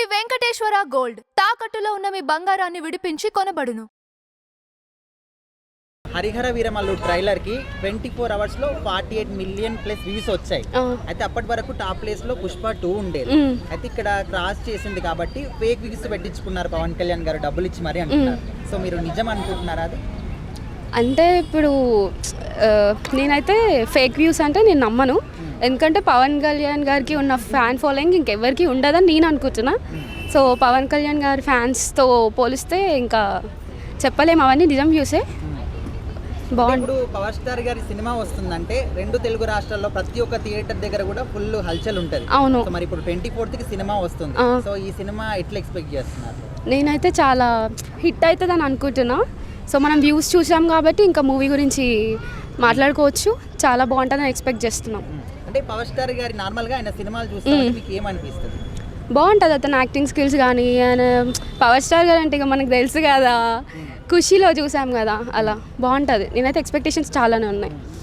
Shri Venkateswara gold. తాకట్టులో ఉన్న మీ బంగారాన్ని విడిపించి కొనబడును. హరిహర వీరమల్లు ట్రైలర్కి ట్వంటీ ఫోర్ అవర్స్లో forty eight million plus views వచ్చాయి. అయితే అప్పటి వరకు టాప్ ప్లేస్లో పుష్ప టూ ఉండేది. అయితే ఇక్కడ క్రాస్ చేసింది కాబట్టి ఫేక్ వ్యూస్ పెట్టించుకున్నారు పవన్ కళ్యాణ్ గారు డబ్బులు ఇచ్చి మరీ అంటున్నారు. సో మీరు నిజం అనుకుంటున్నారా అది? అంటే ఇప్పుడు నేనైతే ఫేక్ వ్యూస్ అంటే నేను నమ్మను. ఎందుకంటే పవన్ కళ్యాణ్ గారికి ఉన్న ఫ్యాన్ ఫాలోయింగ్ ఇంకెవరికి ఉండదని నేను అనుకుంటున్నా. సో పవన్ కళ్యాణ్ గారి ఫ్యాన్స్తో పోలిస్తే ఇంకా చెప్పలేము అవన్నీ నిజం బాగుంది. ఇప్పుడు పవర్ స్టార్ గారి సినిమా వస్తుందంటే రెండు తెలుగు రాష్ట్రాల్లో ప్రతి ఒక్క థియేటర్ దగ్గర కూడా ఫుల్ హల్చల్ ఉంటది. అవును. మరి ఇప్పుడు ట్వంటీ ఫోర్త్కి సినిమా వస్తుంది. సో ఈ సినిమా ఎట్లా ఎక్స్పెక్ట్ చేస్తున్నారు? నేనైతే చాలా హిట్ అవుతుందని అనుకుంటున్నా. సో మనం వ్యూస్ చూసాం కాబట్టి ఇంకా మూవీ గురించి మాట్లాడుకోవచ్చు. చాలా బాగుంటుందని ఎక్స్పెక్ట్ చేస్తున్నాం. అంటే పవర్ స్టార్ గారి నార్మల్గా ఆయన సినిమాలు చూస్తే మీకు ఏమనిపిస్తుంది? బాగుంటుంది అతను యాక్టింగ్ స్కిల్స్ కానీ ఆయన పవర్ స్టార్ గారు అంటే ఇక మనకు తెలుసు కదా. ఖుషీలో చూసాం కదా అలా బాగుంటుంది. నేనైతే ఎక్స్పెక్టేషన్స్ చాలానే ఉన్నాయి.